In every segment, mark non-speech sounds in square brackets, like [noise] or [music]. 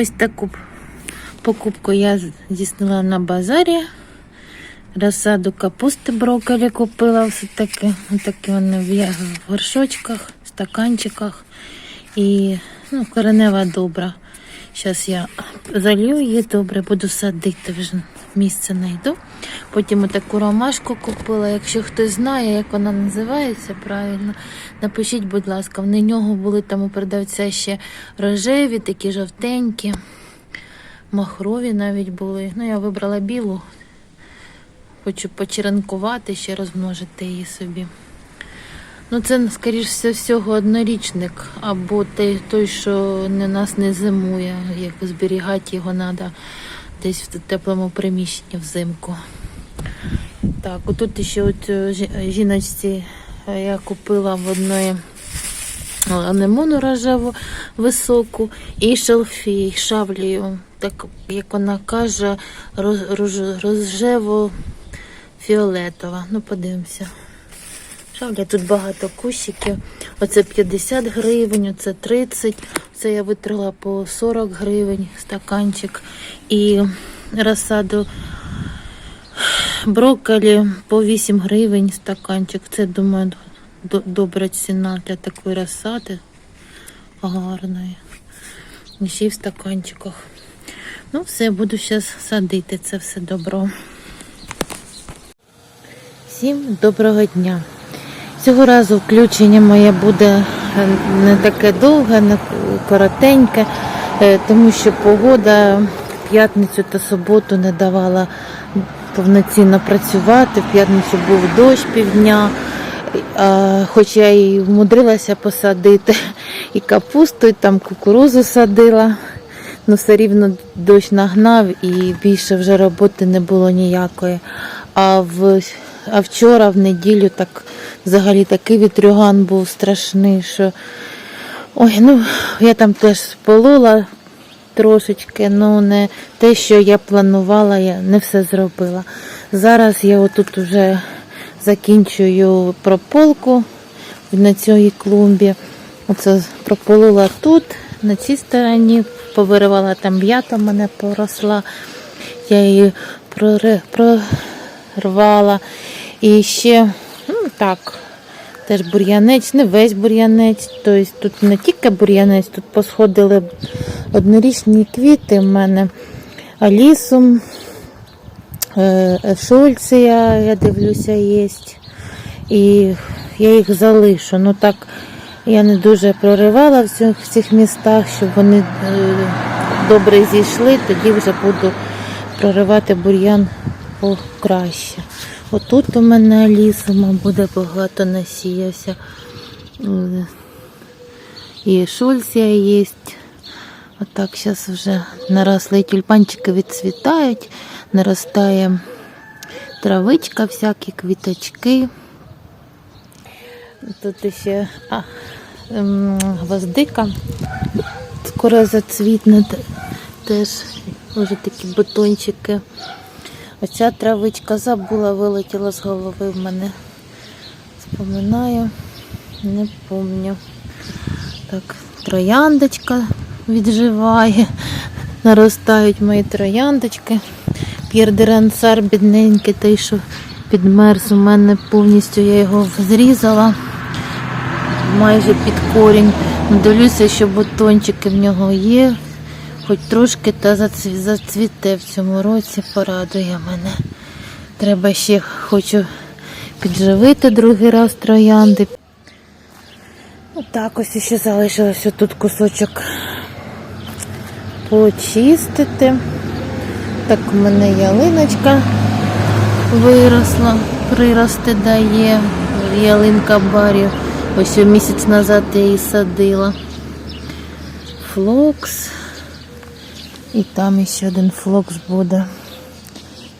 Ось таку покупку я здійснила на базарі. Розсаду капусти брокколі купила все таке. Такі вони в горшочках, стаканчиках. І ну, коренева добра. Зараз я залью її добре, буду садити вже місце знайду. Потім таку ромашку купила. Якщо хтось знає, як вона називається правильно, напишіть, будь ласка, в нього були там у продавця ще рожеві, такі жовтенькі, махрові навіть були. Ну, я вибрала білу. Хочу почеренкувати, ще розмножити її собі. Ну, це, скоріш все, всього, однорічник, або той, той, що не нас не зимує, як зберігати його треба десь в теплому приміщенні взимку. Так, отут ще от е, жіночці е, я купила в одної анемону рожеву високу і шелфій, шавлію, так як вона каже, роз, роз, рожево фіолетова. Ну, подивимося. Шавля, тут багато кущиків. Оце 50 гривень, оце 30. Це я витрила по 40 гривень стаканчик. І розсаду брокколі по 8 гривень стаканчик. Це, думаю, добра ціна для такої розсади гарної. Ще й в стаканчиках. Ну, все, буду зараз садити це все добро. Всім доброго дня. Цього разу включення моє буде е, не таке довге, не коротеньке, е, тому що погода в п'ятницю та суботу не давала повноцінно працювати. В п'ятницю був дощ півдня, хоч я і вмудрилася посадити [laughs] і капусту, і там кукурузу садила. Ну, все рівно дощ нагнав і більше вже роботи не було ніякої. А в а вчора, в неділю, так взагалі такий вітрюган був страшний, що ой, ну я там теж сполола трошечки, ну не те, що я планувала, я не все зробила. Зараз я отут вже закінчую прополку на цій клумбі. Оце прополола тут, на цій стороні, повиривала там м'ята мене поросла. Я її прори- прорвала. І ще, ну так, теж бур'янець, не весь бур'янець. Тобто тут не тільки бур'янець, тут посходили однорічні квіти в мене. Алісум, е, шульція, я дивлюся, є. І я їх залишу. Ну так, я не дуже проривала в цих, в цих містах, щоб вони е, добре зійшли, тоді вже буду проривати бур'ян покраще. Отут у мене лісома буде багато насіявся. Е, І шульція є. Отак зараз вже наросли тюльпанчики відцвітають, наростає травичка, всякі квіточки. Тут ще а, ем, гвоздика. Скоро зацвітне теж вже такі бутончики. Оця травичка забула, вилетіла з голови в мене. Споминаю, не помню. Так, трояндочка відживає. Наростають мої трояндочки. П'єр де Рансар бідненький, той, що підмерз у мене повністю, я його зрізала майже під корінь. Дивлюся, що бутончики в нього є. Хоч трошки та зацвіте в цьому році, порадує мене. Треба ще хочу підживити другий раз троянди. Отак ось ще залишилося тут кусочок почистити. Так у мене ялиночка виросла, прирости дає. Ялинка барів. Ось місяць назад я її садила. Флокс. І там ще один флокс буде.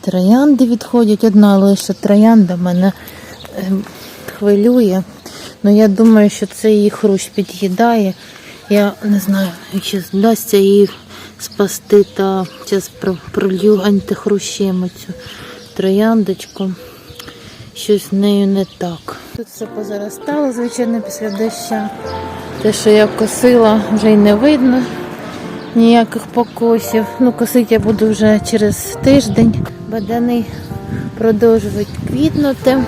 Троянди відходять. Одна лише троянда мене ем, хвилює. Ну я думаю, що це її хрущ під'їдає. Я не знаю, якщо вдасться її спасти, та зараз пролью антихрущем цю трояндочку. Щось з нею не так. Тут все позаростало, звичайно, після дощу. Те, що я косила, вже й не видно ніяких покосів. Ну, косити я буду вже через тиждень. Бадани продовжують квітнути.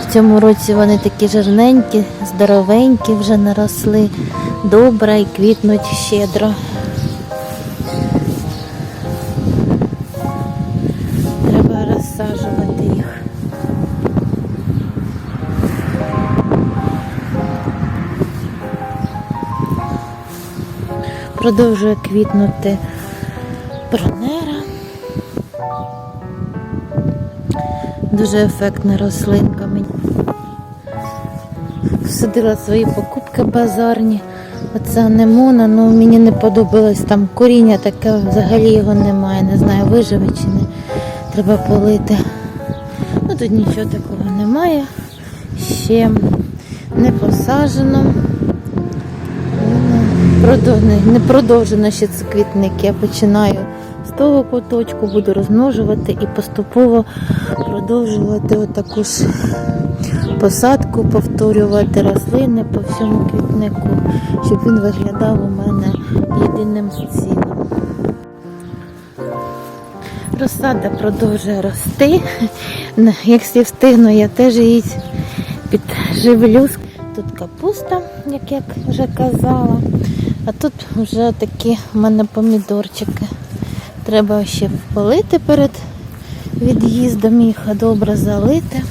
В цьому році вони такі жирненькі, здоровенькі, вже наросли добре і квітнуть щедро. Продовжує квітнути бронера. Дуже ефектна рослинка мені. Всадила свої покупки базарні. Оце анемона, ну мені не подобалось там коріння таке, взагалі його немає. Не знаю, виживе чи не. Треба полити. Ну тут нічого такого немає. Ще не посаджено. Не продовжено ще це квітник. Я починаю з того куточку, буду розмножувати і поступово продовжувати отаку ж посадку, повторювати рослини по всьому квітнику, щоб він виглядав у мене єдиним цілим. Розсада продовжує рости. Якщо встигну, я теж її підживлю. Тут капуста, як я вже казала. А тут вже такі в мене помідорчики. Треба ще полити перед від'їздом їх, а добре залити,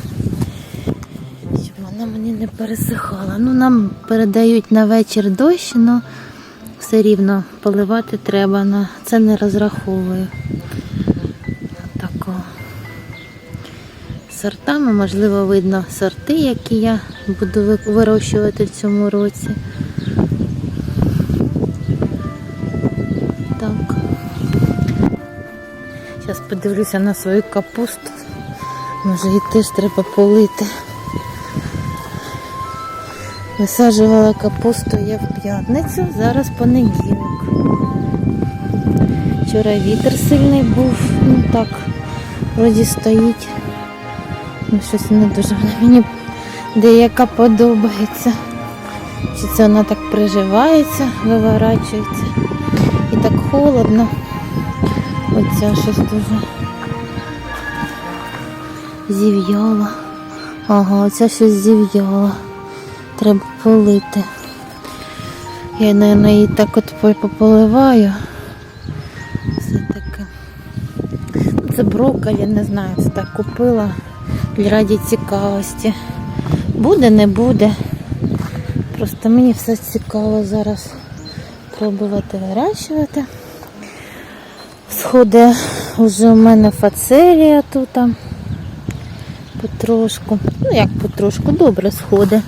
щоб вона мені не пересихала. Ну, нам передають на вечір дощ, але все рівно поливати треба. На це не розраховую. Сортами, можливо, видно сорти, які я буду вирощувати в цьому році. Зараз подивлюся на свою капусту. Може її теж треба полити. Висаджувала капусту я в п'ятницю, зараз понеділок. Вчора вітер сильний був, ну так, вроді стоїть. Ну, щось не дуже мені деяка подобається. Чи це вона так приживається, виворачується. І так холодно. Оця щось дуже зів'яла. Ага, оця щось зів'яла. Треба полити. Я, мабуть, її так от пополиваю. Все таке. Це брокколі, не знаю, це так купила раді цікавості. Буде, не буде. Просто мені все цікаво зараз пробувати вирощувати. Сходи вже у мене фацелія тут. Потрошку. Ну як потрошку, добре сходи.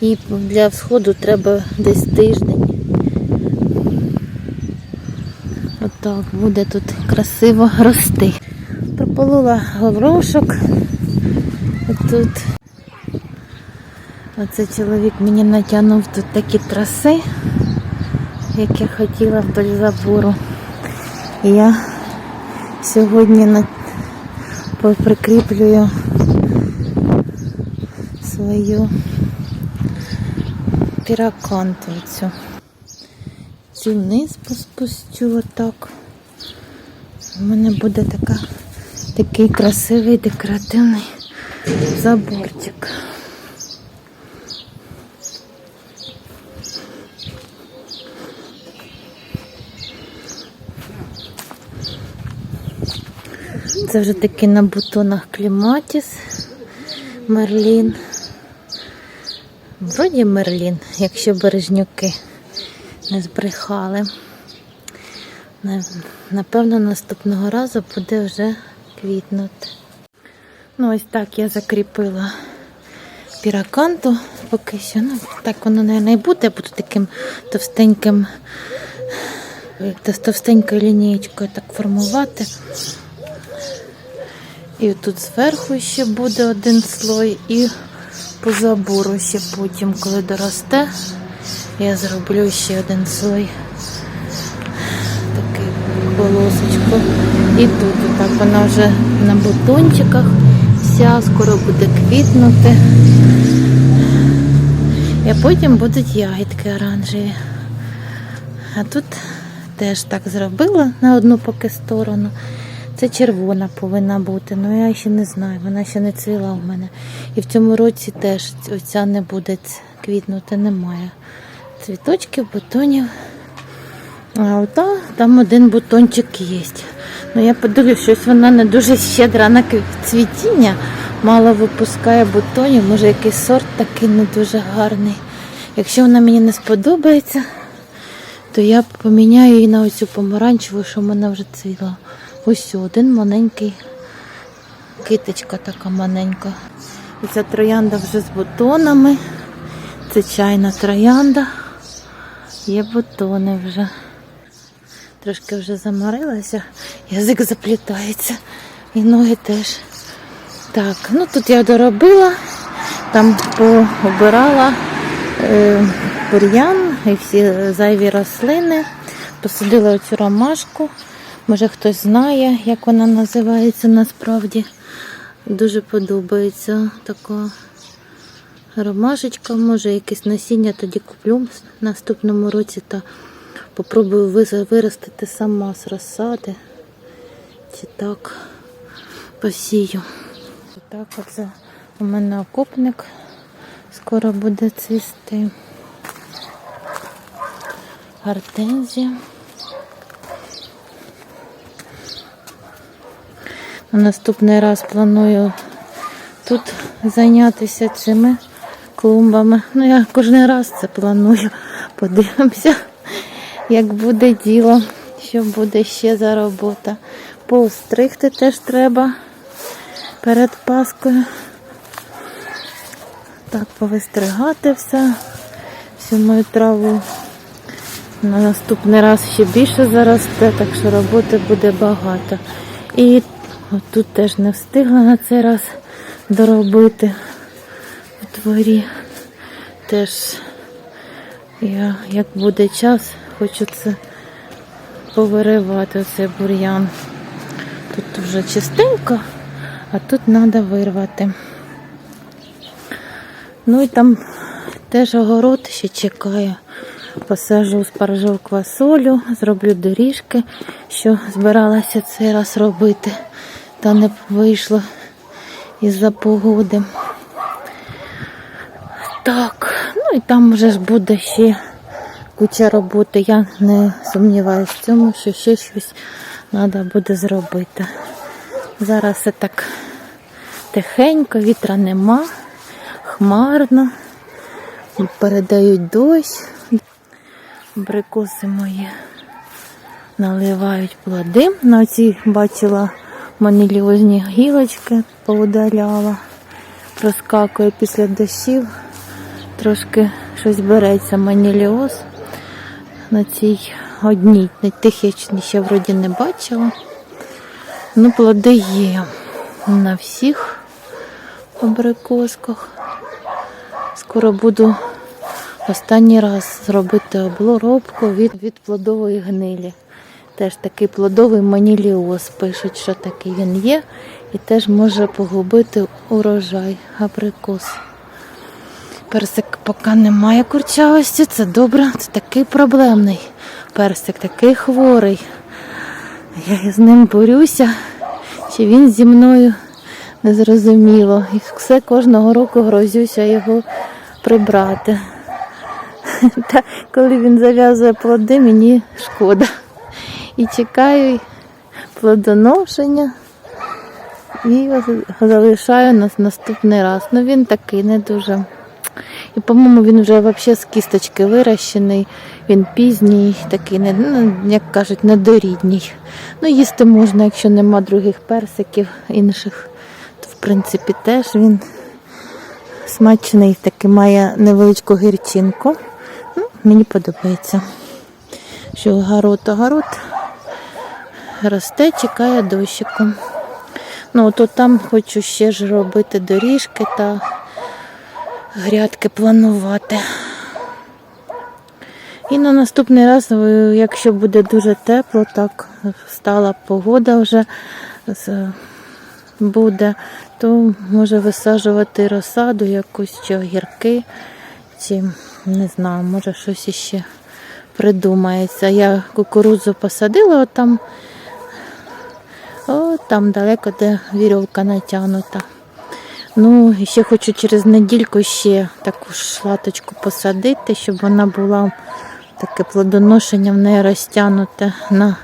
І для всходу треба десь тиждень. Отак буде тут красиво рости. Прополола горошок. Тут оце чоловік мені натягнув тут такі траси, як я хотіла вдоль забору. І я сьогодні прикріплюю свою піраканту цю. Цю вниз поспустю отак. У мене буде така, такий красивий декоративний заборчик. Це вже таки на бутонах кліматіс, мерлін. Вроді мерлін, якщо бережнюки не збрехали. Напевно, наступного разу буде вже квітнути. Ну, ось так я закріпила піраканту поки що. Ну, так воно, мабуть, і буде. Я буду таким товстеньким, як товстенькою лінієчкою так формувати. І тут зверху ще буде один слой, і по забору ще потім, коли доросте, я зроблю ще один слой. Такий полосочку. І тут так вона вже на бутончиках вся, скоро буде квітнути. І потім будуть ягідки оранжеві. А тут теж так зробила на одну поки сторону. Це червона повинна бути, але я ще не знаю, вона ще не цвіла в мене. І в цьому році теж оця не буде квітнути, немає. Цвіточків, бутонів. А ота, там один бутончик є. Ну я подивлюсь, щось вона не дуже щедра на цвітіння, мало випускає бутонів, може якийсь сорт такий не дуже гарний. Якщо вона мені не сподобається, то я поміняю її на оцю помаранчеву, що в мене вже цвіла. Ось один маленький киточка така маленька. І ця троянда вже з бутонами. Це чайна троянда. Є бутони вже. Трошки вже заморилася, язик заплітається. І ноги теж. Так, ну тут я доробила, там пообирала е, бур'ян і всі зайві рослини. Посадила оцю ромашку. Може хтось знає, як вона називається насправді. Дуже подобається така ромашечка. Може якесь насіння тоді куплю в наступному році та попробую виростити сама з розсади. Чи так посію. Так, оце у мене окопник скоро буде цвісти. Гортензія. Наступний раз планую тут зайнятися цими клумбами. Ну, я кожен раз це планую. Подивимося, як буде діло, що буде ще за робота. Поостригти теж треба перед Паскою. Так, повистригати все. Всю мою траву на наступний раз ще більше заросте, так що роботи буде багато. І тут теж не встигла на цей раз доробити в дворі. Теж я, як буде час, хочу це повиривати оцей бур'ян. Тут вже чистенько, а тут треба вирвати. Ну і там теж огород ще чекає. Посажу спаржу квасолю, зроблю доріжки, що збиралася цей раз робити, та не вийшло із-за погоди. Так, ну і там вже ж буде ще куча роботи. Я не сумніваюся в цьому, що ще щось треба буде зробити. Зараз все так тихенько, вітра нема, хмарно, передають дощ. Абрикоси мої наливають плоди. На цій бачила маніліозні гілочки, поудаляла. Проскакує після дощів. Трошки щось береться маніліоз. На цій одній, на тих ще вроді не бачила. Ну, плоди є на всіх абрикосках. Скоро буду останній раз зробити обробку від, від плодової гнилі. Теж такий плодовий маніліоз. Пишуть, що такий він є, і теж може погубити урожай абрикос. Персик поки немає курчавості, це добре, це такий проблемний персик, такий хворий. Я з ним борюся, чи він зі мною незрозуміло. І все кожного року грозюся його прибрати. [laughs] Та коли він зав'язує плоди, мені шкода. І чекаю плодоношення і залишаю на наступний раз. Ну він такий не дуже. І, по-моєму, він вже взагалі з кісточки вирощений, він пізній, такий, не, ну, як кажуть, недорідній. Ну, їсти можна, якщо нема других персиків інших, то в принципі теж він смачний, такий має невеличку гірчинку. Ну, мені подобається. Що огород, огород росте, чекає дощику. Ну, то там хочу ще ж робити доріжки та грядки планувати. І на наступний раз, е, якщо буде дуже тепло, так стала погода вже буде, то може висаджувати розсаду якусь чи огірки, Чи не знаю, може щось іще придумається. Я кукурудзу посадила отам, о, там далеко, де вірьовка натягнута. Ну, ще хочу через недільку ще таку ж латочку посадити, щоб вона була таке плодоношення в неї розтягнуте на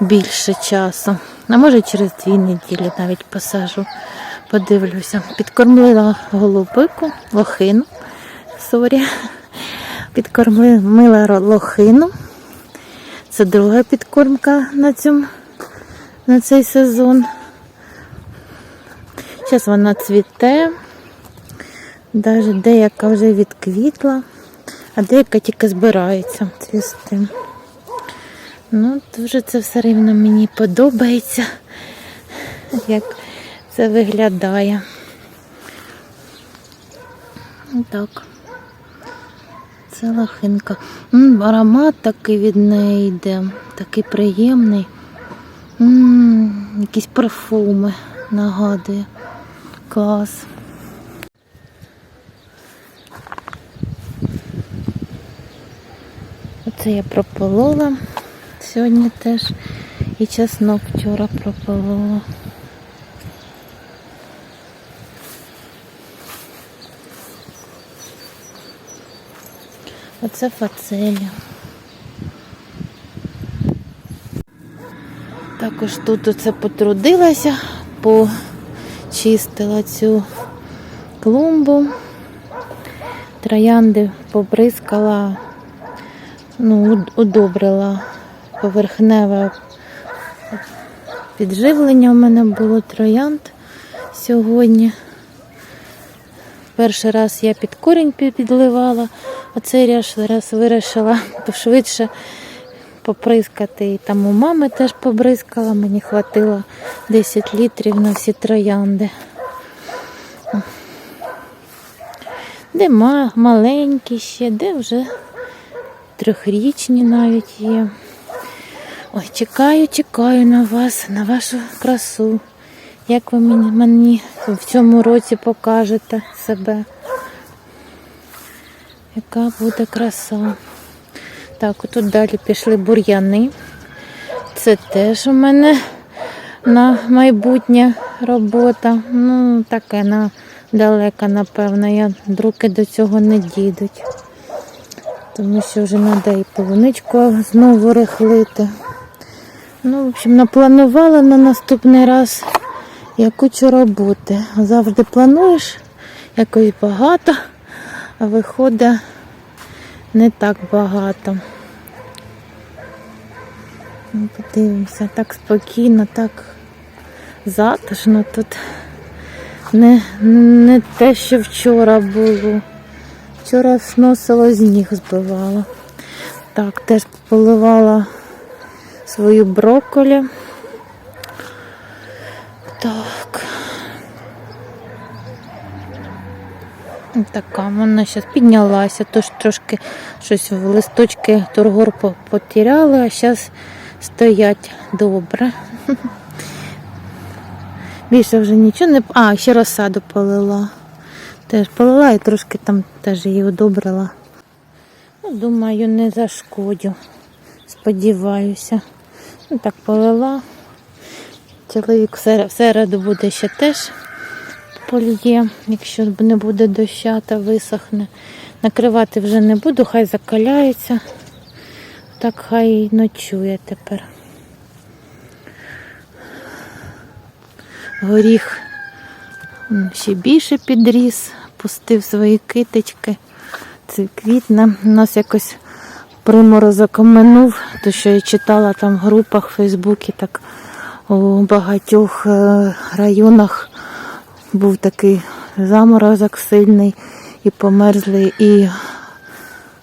більше часу. А може через дві неділі навіть посажу, подивлюся. Підкормила голубику, лохину. Сорі. Підкормила лохину. Це друга підкормка на, цьому, на цей сезон. Зараз вона цвіте. Навіть деяка вже відквітла, а деяка тільки збирається цвісти. Ну, дуже це все рівно мені подобається, як це виглядає. Так. Це лохинка. Аромат такий від неї йде, такий приємний. М, якісь парфуми нагадує. Клас. Оце я прополола сьогодні теж. І чеснок вчора прополола. Оце фацелія. Також тут оце потрудилася, почистила цю клумбу. Троянди побризкала, ну, удобрила поверхневе підживлення у мене було троянд сьогодні. Перший раз я під корінь підливала, а цей раз вирішила [laughs] пошвидше поприскати. І там у мами теж побризкала, мені хватило 10 літрів на всі троянди. Де ма- маленькі ще, де вже трьохрічні навіть є. Ой, чекаю, чекаю на вас, на вашу красу. Як ви мені в цьому році покажете себе? Яка буде краса? Так, тут далі пішли бур'яни. Це теж у мене на майбутнє робота. Ну, таке на далека, напевно. Я руки до цього не дійдуть. Тому що вже треба і полуничку знову рихлити. Ну, в общем, напланувала на наступний раз я кучу роботи. Завжди плануєш якось багато, а виходить не так багато. Ну, Подивимося, так спокійно, так затишно тут. Не, не те, що вчора було. Вчора сносило з ніг збивало. Так, теж поливала свою брокколі. Так. Така вона зараз піднялася, тож трошки щось в листочки тургор по- потеряли, а зараз стоять добре. [laughs] Більше вже нічого не. А, ще розсаду полила. Теж полила і трошки там теж її одобрила. Ну, думаю, не зашкодю. Сподіваюся. Ну, так полила. Чоловік в сер- в середу буде ще теж поліє, якщо не буде доща та висохне. Накривати вже не буду, хай закаляється. Так хай і ночує тепер. Горіх ще більше підріс, пустив свої китички. Це квітне. У нас якось приморозок оминув, то що я читала там в групах в Фейсбуці, так у багатьох е, районах був такий заморозок сильний і померзли і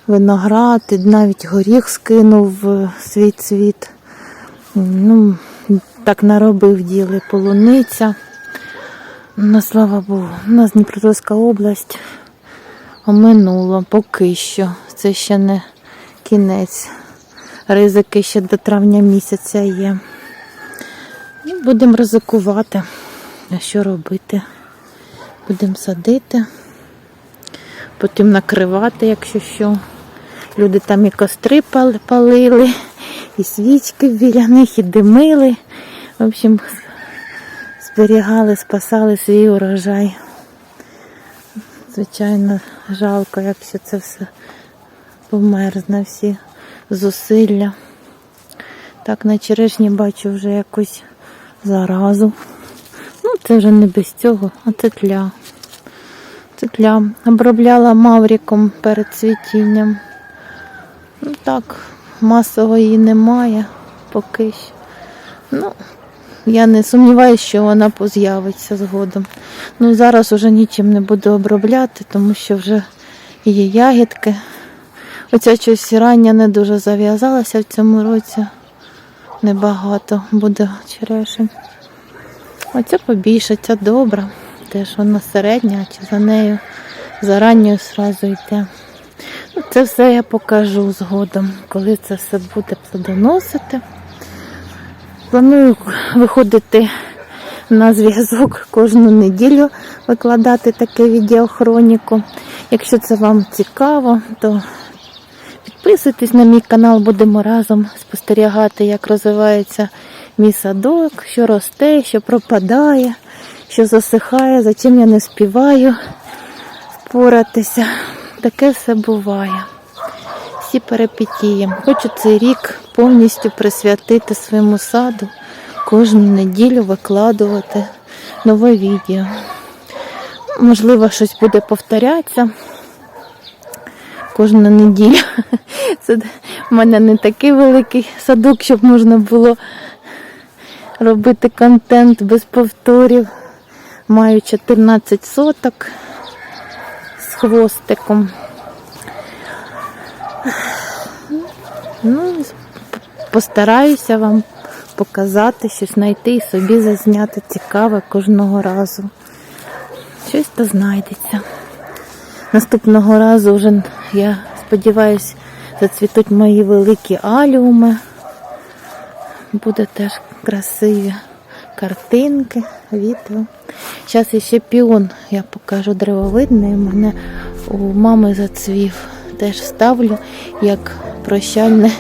виноград, і навіть горіх скинув е, свій цвіт. Ну, так наробив діли полуниця. Ну, слава Богу, у нас Дніпропетровська область оминула поки що. Це ще не кінець. Ризики ще до травня місяця є. Ну, будемо ризикувати. Що робити? Будемо садити. потім накривати, якщо що. Люди там і костри палили, і свічки біля них, і димили. В общем, зберігали, спасали свій урожай. Звичайно, жалко, якщо це все померзне всі зусилля. Так, на черешні бачу вже якусь заразу. Ну, це вже не без цього, а це тля. Це тля. Обробляла мавріком перед цвітінням. Ну так, масово її немає поки що. Ну, я не сумніваюся, що вона поз'явиться згодом. Ну, зараз уже нічим не буду обробляти, тому що вже є ягідки. Оця щось рання не дуже зав'язалася в цьому році. Небагато буде черешень. Оця побільше, ця добра. Теж вона середня, чи за нею за ранньою зразу йде. Ну, це все я покажу згодом, коли це все буде плодоносити. Планую виходити на зв'язок кожну неділю, викладати таке відеохроніку. Якщо це вам цікаво, то підписуйтесь на мій канал, будемо разом спостерігати, як розвивається мій садок, що росте, що пропадає, що засихає, за чим я не співаю впоратися. Таке все буває. Всі перипетії. Хочу цей рік повністю присвятити своєму саду, кожну неділю викладувати нове відео. Можливо, щось буде повторятися кожну неділю. Це в мене не такий великий садок, щоб можна було робити контент без повторів. Маю 14 соток з хвостиком. Ну, постараюся вам показати, щось знайти і собі зазняти цікаве кожного разу. Щось то знайдеться. Наступного разу вже, я сподіваюся, зацвітуть мої великі аліуми. Буде теж красиві картинки, відео. Зараз ще піон, я покажу древовидний. У мене у мами зацвів. Теж ставлю як прощальне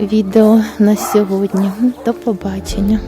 відео на сьогодні. До побачення.